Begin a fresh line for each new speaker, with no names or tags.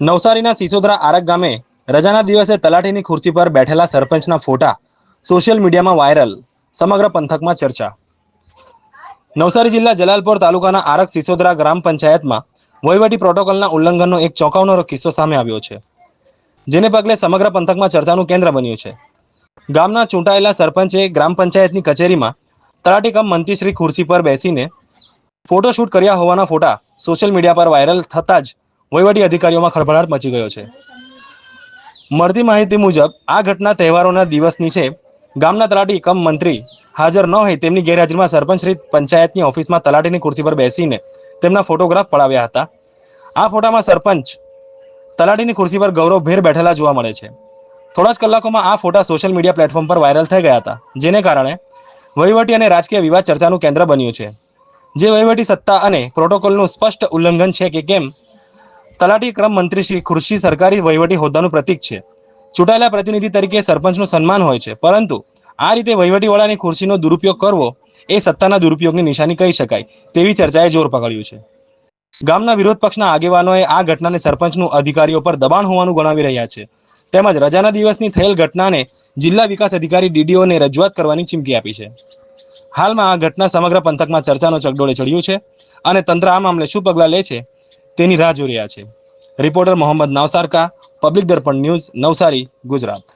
નવસારીના સિસોદરા આરક ગામે રજાના દિવસે તલાટીની ખુરશી પર બેઠેલા સરપંચના ફોટા સોશિયલ મીડિયામાં વાયરલ, સમગ્ર પંથકમાં ચર્ચા. નવસારી જિલ્લા જલાલપોર તાલુકાના આરક સિસોદરા ગ્રામ પંચાયતમાં વહીવટી પ્રોટોકોલના ઉલ્લંઘનનો એક ચોંકાવનારો કિસ્સો સામે આવ્યો છે, જેને પગલે સમગ્ર પંથકમાં ચર્ચાનું કેન્દ્ર બન્યું છે. ગામના ચૂંટાયેલા સરપંચે ગ્રામ પંચાયતની કચેરીમાં તલાટી કમ મંત્રીશ્રી ખુરશી પર બેસીને ફોટોશૂટ કર્યા હોવાના ફોટા સોશિયલ મીડિયા પર વાયરલ થતાં જ વહીવટી અધિકારીઓમાં ખળભળાટ મચી ગયો છે. મળતી માહિતી મુજબ, આ ઘટના તહેવારોના દિવસની છે. ગામના તલાટી કમ મંત્રી હાજર ન હોય તેમની ગેરહાજરીમાં સરપંચ શ્રી પંચાયતની ઓફિસમાં તલાટીની ખુરશી પર બેસીને તેમના ફોટોગ્રાફ પડાવ્યા હતા. આ ફોટામાં સરપંચ તલાટીની ખુરશી પર ગૌરવભેર બેઠેલા જોવા મળે છે. થોડા જ કલાકોમાં આ ફોટા સોશિયલ મીડિયા પ્લેટફોર્મ પર વાયરલ થઈ ગયા હતા, જેને કારણે વહીવટી અને રાજકીય વિવાદ ચર્ચાનું કેન્દ્ર બન્યું છે. જે વહીવટી સત્તા અને પ્રોટોકોલનું સ્પષ્ટ ઉલ્લંઘન છે કે કેમ તલાટી ક્રમ મંત્રી શ્રી ખુરશી સરકારી વહીવટી હોદ્દાનું પ્રતીક છે. ચૂંટાયેલા પ્રતિનિધિ તરીકે સરપંચનું સન્માન હોય છે, પરંતુ આ રીતે વહીવટીવાળાની ખુરશીનો દુરુપયોગ કરવો એ સત્તાના દુરુપયોગની નિશાની કહી શકાય તેવી ચર્ચાએ જોર પકડ્યું છે. ગામના વિરોધ પક્ષના આગેવાનોએ આ ઘટનાને સરપંચનું અધિકારીઓ પર દબાણ હોવાનું ગણાવી રહ્યા છે. તેમજ રજાના દિવસની થયેલ ઘટનાને જિલ્લા વિકાસ અધિકારી ડીડીઓને રજૂઆત કરવાની ચીમકી આપી છે. હાલમાં આ ઘટના સમગ્ર પંથકમાં ચર્ચાનો ચગડોળે ચડ્યું છે અને તંત્ર આ મામલે શું પગલાં લે છે તેની રાહ જોઈ રહ્યા છે. Reporter Mohammed Navsarka public Darpan news Navsari Gujarat.